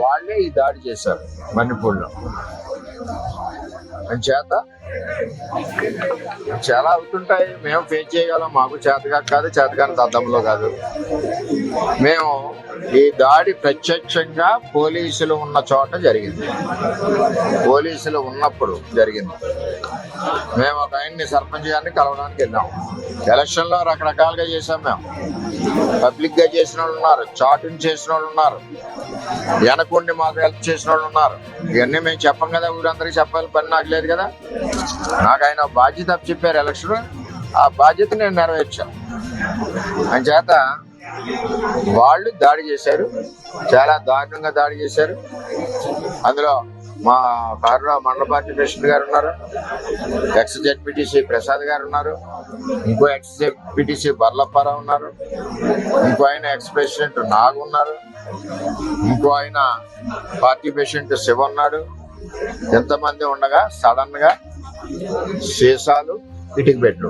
వాళ్ళే ఈ దాడి చేశారు మణిపూర్లో. చేత? చాలా అవుతుంటాయి. మేము ఫేస్ చేయగలం. మాకు చేతగా కాదు చేతగాని దద్దంలో కాదు. మేము ఈ దాడి ప్రత్యక్షంగా పోలీసులు ఉన్న చోట జరిగింది. పోలీసులు ఉన్నప్పుడు జరిగింది. మేము ఒక ఆయన్ని సర్పంచ్ గారిని కలవడానికి వెళ్ళాం. ఎలక్షన్లో రకరకాలుగా చేసాం మేము. పబ్లిక్గా చేసిన వాళ్ళు ఉన్నారు చాటుని చేసిన వాళ్ళు ఉన్నారు వెనకుండి మాకు హెల్ప్ చేసిన వాళ్ళు ఉన్నారు. ఇవన్నీ మేము చెప్పం కదా ఊరందరికీ చెప్పాలి పని నాకు లేదు కదా. నాకు ఆయన బాధ్యత చెప్పారు ఎలక్షన్ ఆ బాధ్యత నేను నెరవేర్చాను. చేత వాళ్ళు దాడి చేశారు. చాలా దారుణంగా దాడి చేశారు. అందులో మా కారులో మండల పార్టీ ప్రెసిడెంట్ గారు ఉన్నారు. ఎక్స్ జెడ్పీటీసీ ప్రసాద్ గారు ఉన్నారు. ఇంకో ఎక్స్ జెడ్పీటీసీ బర్లప్పారావు ఉన్నారు. ఇంకో ఆయన ఎక్స్ ప్రెసిడెంట్ నాగు ఉన్నారు. ఇంకో ఆయన పార్టీ ప్రెసిడెంట్ శివ ఉన్నాడు. ఎంతమంది ఉండగా సడన్గా సీసాలు ఇటుకు పెట్టు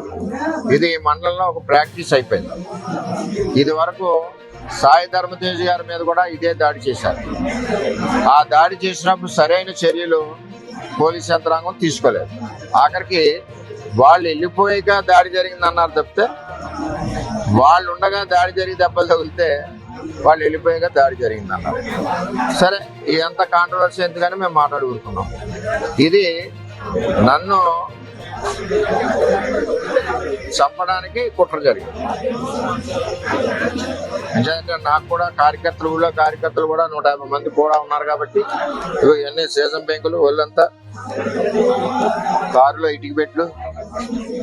ఇది మండలంలో ఒక ప్రాక్టీస్ అయిపోయింది. ఇది వరకు సాయి ధర్మతేజ్ గారి మీద కూడా ఇదే దాడి చేశారు. ఆ దాడి చేసినప్పుడు సరైన చర్యలు పోలీస్ యంత్రాంగం తీసుకోలేదు. ఆఖరికి వాళ్ళు వెళ్ళిపోయాక దాడి జరిగింది అన్నారు తప్పితే వాళ్ళు ఉండగా దాడి జరిగి దెబ్బలు తగిలితే వాళ్ళు వెళ్ళిపోయాక దాడి జరిగింది అన్నారు సరే ఇదంతా కాంట్రవర్సీ ఎందుకని మేము మాట్లాడుకుంటున్నాం. ఇది నన్ను చంపడానికి కుట్ర జరిగింది. నిజంగా నాకు కూడా కార్యకర్తలు కూడా కార్యకర్తలు కూడా నూట యాభై మంది కూడా ఉన్నారు కాబట్టి ఇవన్నీ సీజన్ బ్యాంకులు వాళ్ళంతా కారులో ఇటుకి పెట్లు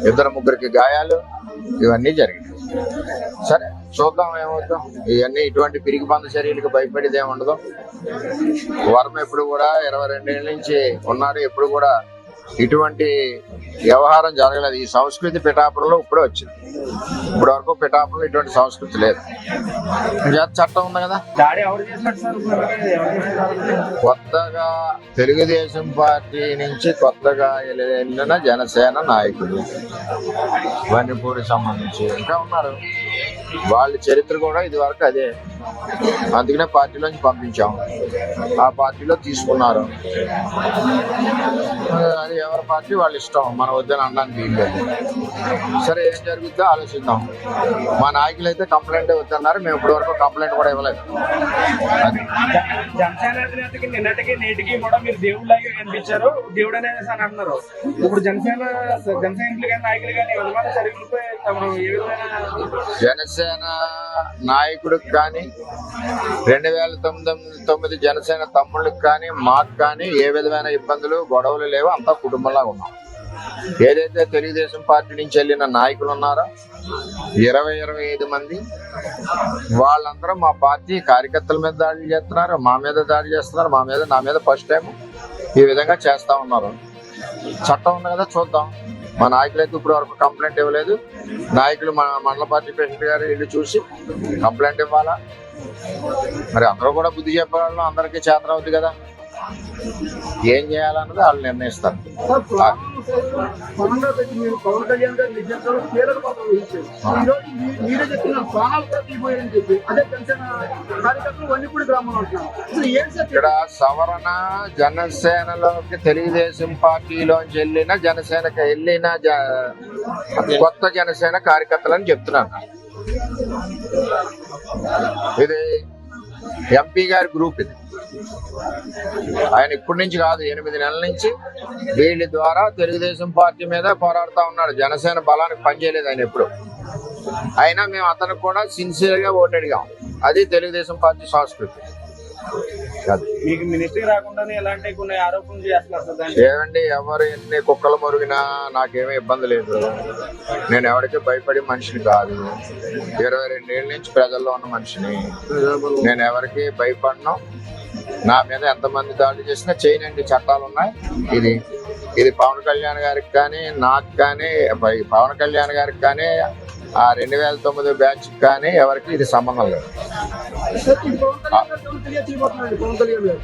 ఇద్దరు ముగ్గురికి గాయాలు ఇవన్నీ జరిగాయి సరే చూద్దాం ఏమవుతాం ఇవన్నీ ఇటువంటి పిరిగి పంద చర్యలకు భయపడేది ఏమి ఉండదు. వర్మ ఎప్పుడు కూడా ఇరవై రెండేళ్ళ నుంచి ఉన్నాడు ఎప్పుడు కూడా ఇటువంటి వ్యవహారం జరగలేదు. ఈ సంస్కృతి పిఠాపురంలో ఇప్పుడే వచ్చింది. ఇప్పటి వరకు పిఠాపురంలో ఇటువంటి సంస్కృతి లేదు. చట్టం ఉంది కదా? కొత్తగా తెలుగుదేశం పార్టీ నుంచి కొత్తగా వెళ్ళిన జనసేన నాయకులు వన్నిపూడి సంబంధించి ఇంకా ఉన్నారు. వాళ్ళ చరిత్ర కూడా ఇది వరకు అదే. అందుకనే పార్టీలోంచి పంపించాం. ఆ పార్టీలో తీసుకున్నారు. అది ఎవరి పార్టీ? వాళ్ళ ఇష్టం. మన వద్దని అనడానికి సరే ఏం జరుగుతుందో ఆలోచిద్దాం. మా నాయకులు అయితే కంప్లైంట్ వద్దన్నారు. మేము ఇప్పటి వరకు కంప్లైంట్ కూడా ఇవ్వలేదు. జనసేన అధినేతకి నిన్నటికి నేటికి కూడా మీరు దేవుళ్ళగా కనిపించారు. దేవుడు అనేది అని అంటున్నారు ఇప్పుడు జనసేన జనసైనికులు కానీ నాయకులు కానీ విధమైన చర్యలపై తమరు ఏ విధమైన జనసేన నాయకుడికి కానీ రెండు వేల తొమ్మిది తొమ్మిది జనసేన తమ్ముళ్ళకి కానీ మాకు కానీ ఏ విధమైన ఇబ్బందులు గొడవలు లేవు. అంతా కుటుంబంలాగా ఉన్నాం. ఏదైతే తెలుగుదేశం పార్టీ నుంచి వెళ్ళిన నాయకులు ఉన్నారో ఇరవై ఇరవై ఐదు మంది వాళ్ళందరూ మా పార్టీ కార్యకర్తల మీద దాడి చేస్తున్నారు మా మీద దాడి చేస్తున్నారు మా మీద నా మీద ఫస్ట్ టైం ఈ విధంగా చేస్తా ఉన్నారు. చట్టం ఉంది కదా చూద్దాం. మా నాయకులు అయితే ఇప్పుడు వరకు కంప్లైంట్ ఇవ్వలేదు. నాయకులు మా మండల పార్టీ ప్రెసిడెంట్ గారు వెళ్ళి చూసి కంప్లైంట్ ఇవ్వాలా? మరి అందరూ కూడా బుద్ధి చెప్పేవాళ్ళు అందరికీ చేతన అవుతుంది కదా. ఏం చేయాలన్నది వాళ్ళు నిర్ణయిస్తారు. కార్యకర్తలు ఇక్కడ సవరణ జనసేనలోకి తెలుగుదేశం పార్టీలోంచి వెళ్ళిన జనసేనకి వెళ్ళిన కొత్త జనసేన కార్యకర్తలని చెప్తున్నాను. ఇది ఎంపీ గారి గ్రూప్ ఇది. ఆయన ఇప్పటి నుంచి కాదు ఎనిమిది నెలల నుంచి వీళ్ళ ద్వారా తెలుగుదేశం పార్టీ మీద పోరాడుతా ఉన్నాడు. జనసేన బలానికి పనిచేయలేదు ఆయన ఎప్పుడు. అయినా మేము అతనికి కూడా సిన్సియర్గా ఓటు అడిగాం అది తెలుగుదేశం పార్టీ సంస్కృతి. మీకు మినిస్ట్రీ రాకుండానే ఎలాంటి కొన్ని ఆరోపణలు చేస్తున్నారు ఏమండి ఎవరు ఎన్ని కుక్కలు మురిగినా నాకేమీ ఇబ్బంది లేదు. నేను ఎవరికి భయపడే మనిషిని కాదు. ఇరవై రెండేళ్ళ నుంచి ప్రజల్లో ఉన్న మనిషిని. నేను ఎవరికి భయపడను. నా మీద ఎంతమంది దాడులు చేసినా చేయనండి చట్టాలు ఉన్నాయి. ఇది ఇది పవన్ కళ్యాణ్ గారికి కానీ నాకు కానీ పవన్ కళ్యాణ్ గారికి కానీ ఆ రెండు వేల తొమ్మిది బ్యాచ్ కానీ ఎవరికి ఇది సంబంధం లేదు.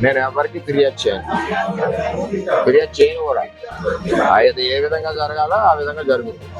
నేను ఎవరికి ఫిర్యాదు చేయను. ఫిర్యాదు చేయను కూడా. అది ఏ విధంగా జరగాలో ఆ విధంగా జరుగుతుంది.